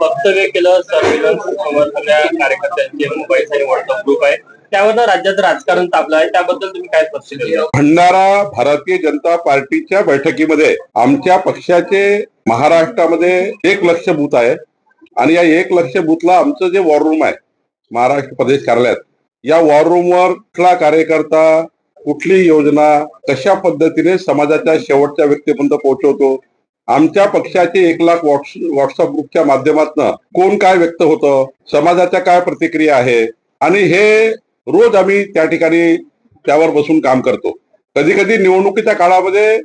वक्तव्य केलं सर्वेलन्स सगळ्या कार्यकर्त्यांचे मुंबईचा आणि व्हॉट्सअप ग्रुप आहे. त्यावर राज्यात राजकारण तापलं आहे. त्याबद्दल तुम्ही काय स्पष्ट भंडारा भारतीय जनता पार्टीच्या बैठकीमध्ये आमच्या पक्षाचे महाराष्ट्रामध्ये एक लक्ष बूथ आहे. आणि या एक लक्ष बूथला आमचं जे वॉर रूम आहे महाराष्ट्र प्रदेश कार्यालयात या वॉर रूमवर कुठला कार्यकर्ता कुठली योजना कशा पद्धतीने समाजाच्या शेवटच्या व्यक्तीपर्यंत पोहोचवतो आमच्या पक्षाचे एक लाख व्हॉट्सअप ग्रुपच्या माध्यमातून कोण काय व्यक्त होतं समाजाच्या काय प्रतिक्रिया आहे आणि हे रोज आम्ही त्या ठिकाणी त्यावर बसून काम करतो. कधी कधी निवडणुकीच्या काळामध्ये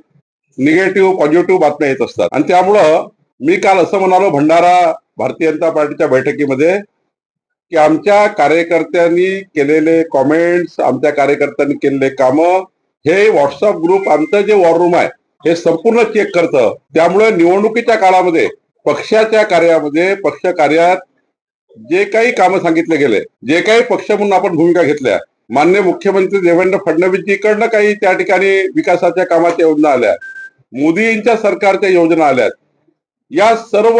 निगेटिव्ह पॉझिटिव्ह बातम्या येत असतात. आणि त्यामुळं मी काल असं म्हणालो भंडारा भारतीय जनता पार्टीच्या बैठकीमध्ये की आमच्या कार्यकर्त्यांनी केलेले कॉमेंट्स आमच्या कार्यकर्त्यांनी केलेले कामं हे व्हॉट्सअप ग्रुप आमचं जे वॉर रूम आहे हे संपूर्ण चेक करतं. त्यामुळे निवडणुकीच्या काळामध्ये पक्षाच्या कार्यामध्ये पक्ष कार्यात जे काही कामं सांगितले गेले जे काही पक्ष म्हणून आपण भूमिका घेतल्या मान्य मुख्यमंत्री देवेंद्र फडणवीसजीकडनं काही त्या ठिकाणी विकासाच्या कामाच्या योजना आल्या मोदींच्या सरकारच्या योजना आल्यात या सर्व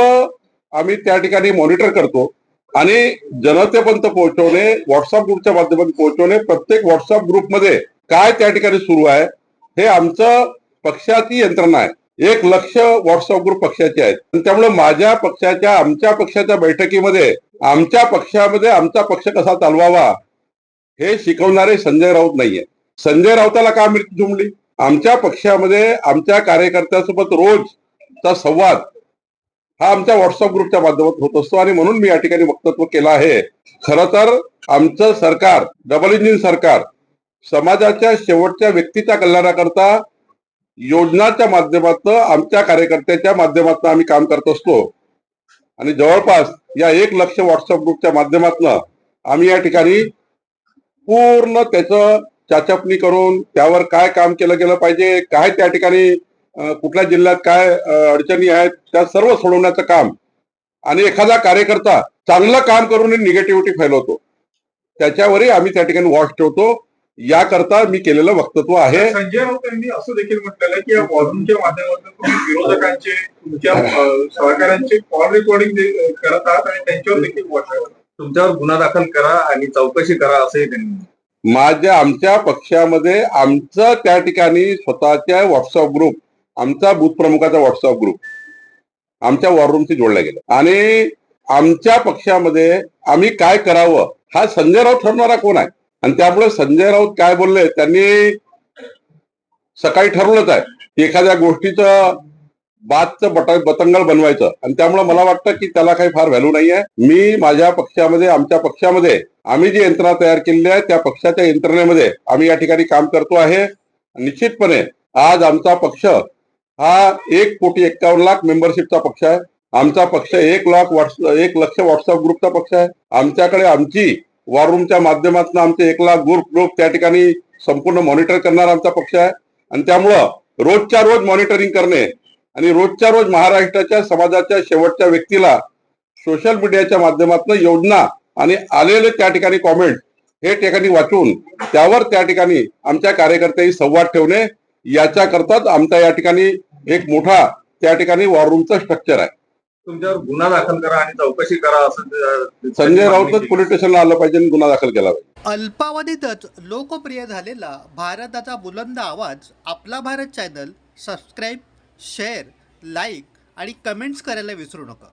आम्ही त्या ठिकाणी मॉनिटर करतो आणि जनतेपर्यंत पोहोचवणे व्हॉट्सअप ग्रुपच्या माध्यमातून पोहोचवणे प्रत्येक व्हॉट्सअप ग्रुपमध्ये काय त्या ठिकाणी सुरू आहे हे आमचं पक्षाची यंत्रणा आहे. एक लक्ष व्हॉट्सअप ग्रुप पक्षाचे आहेत. त्यामुळे माझ्या पक्षाच्या आमच्या पक्षाच्या बैठकीमध्ये आमच्या पक्षामध्ये आमचा पक्ष कसा चालवावा हे शिकवणारे संजय राऊत नाहीये. संजय राऊताला का मिळते जुमली आमच्या पक्षामध्ये आमच्या कार्यकर्त्यासोबत रोजचा संवाद हा आमच्या व्हॉट्सअप ग्रुपच्या माध्यमात होत असतो आणि म्हणून मी या ठिकाणी वक्तव्य केलं आहे. खर तर आमचं सरकार डबल इंजिन सरकार समाजाच्या शेवटच्या व्यक्तीच्या कल्याणाकरता योजनाच्या माध्यमातून आमच्या कार्यकर्त्याच्या माध्यमातून आम्ही काम करत असतो. आणि जवळपास या एक लक्ष व्हॉट्सअप ग्रुपच्या माध्यमातून आम्ही या ठिकाणी पूर्ण त्याचं चाचपणी करून त्यावर काय काम केलं गेलं पाहिजे काय त्या ठिकाणी कुठल्या जिल्ह्यात काय अडचणी आहेत त्या सर्व सोडवण्याचं काम. आणि एखादा कार्यकर्ता चांगलं काम करून निगेटिव्हिटी फैलवतो. त्याच्यावरही आम्ही त्या ठिकाणी वॉच ठेवतो. याकरता मी केलेलं वक्तव्य आहे. संजय राऊत यांनी असं देखील म्हटलेलं आहे की या वॉल्यूमच्या माध्यमातून विरोधकांचे तुमच्या सहकाऱ्यांचे कॉल रेकॉर्डिंग करत आहात आणि त्यांच्यावर देखील. तुमच्यावर गुन्हा दाखल करा आणि चौकशी करा असंही त्यांनी माझ्या आमच्या पक्षामध्ये आमचं त्या ठिकाणी स्वतःच्या व्हॉट्सअप ग्रुप आमचा बूथ प्रमुखाचा व्हॉट्सअप ग्रुप आमच्या वॉर रूमशी जोडला गेला. आणि आमच्या पक्षामध्ये आम्ही काय करावं हा संजय राऊत ठरणारा कोण आहे? आणि त्यामुळे संजय राऊत काय बोलले त्यांनी सकाळी ठरवलंच आहे एखाद्या गोष्टीचं बादचं बट बतंगळ बनवायचं. आणि त्यामुळे मला वाटतं की त्याला काही फार व्हॅल्यू नाही आहे मी माझ्या पक्षामध्ये आमच्या पक्षामध्ये आम्ही जी यंत्रणा तयार केलेली आहे त्या पक्षाच्या यंत्रणेमध्ये आम्ही या ठिकाणी काम करतो आहे. निश्चितपणे आज आमचा पक्ष हा एक कोटी एक्कावन्न लाख मेंबरशिपचा पक्ष आहे. आमचा पक्ष एक लाख व्हॉट्स एक लक्ष व्हॉट्सअप ग्रुपचा पक्ष आहे. आमच्याकडे आमची वॉर रूमच्या माध्यमातून आमचे एक लाख ग्रुप ग्रुप त्या ठिकाणी संपूर्ण मॉनिटर करणारा आमचा पक्ष आहे. आणि त्यामुळं रोजच्या रोज मॉनिटरिंग करणे आणि रोजच्या रोज महाराष्ट्राच्या समाजाच्या शेवटच्या व्यक्तीला सोशल मीडियाच्या माध्यमातून योजना आणि आलेले त्या ठिकाणी कॉमेंट हे ठिकाणी वाचून त्यावर त्या ठिकाणी आमच्या कार्यकर्त्यांनी संवाद ठेवणे याच्याकरताच आमचा या ठिकाणी एक मोठा त्या ठिकाणी वॉर रूमचं स्ट्रक्चर आहे. तुमच्यावर गुन्हा दाखल करा आणि चौकशी करा असं संजय राऊतच पोलीस स्टेशनला आलं पाहिजे आणि गुन्हा दाखल केला पाहिजे. अल्पावधीतच लोकप्रिय झालेला भारताचा बुलंद आवाज आपला Bharat channel subscribe share like आणि कमेंट्स करायला विसरू नका.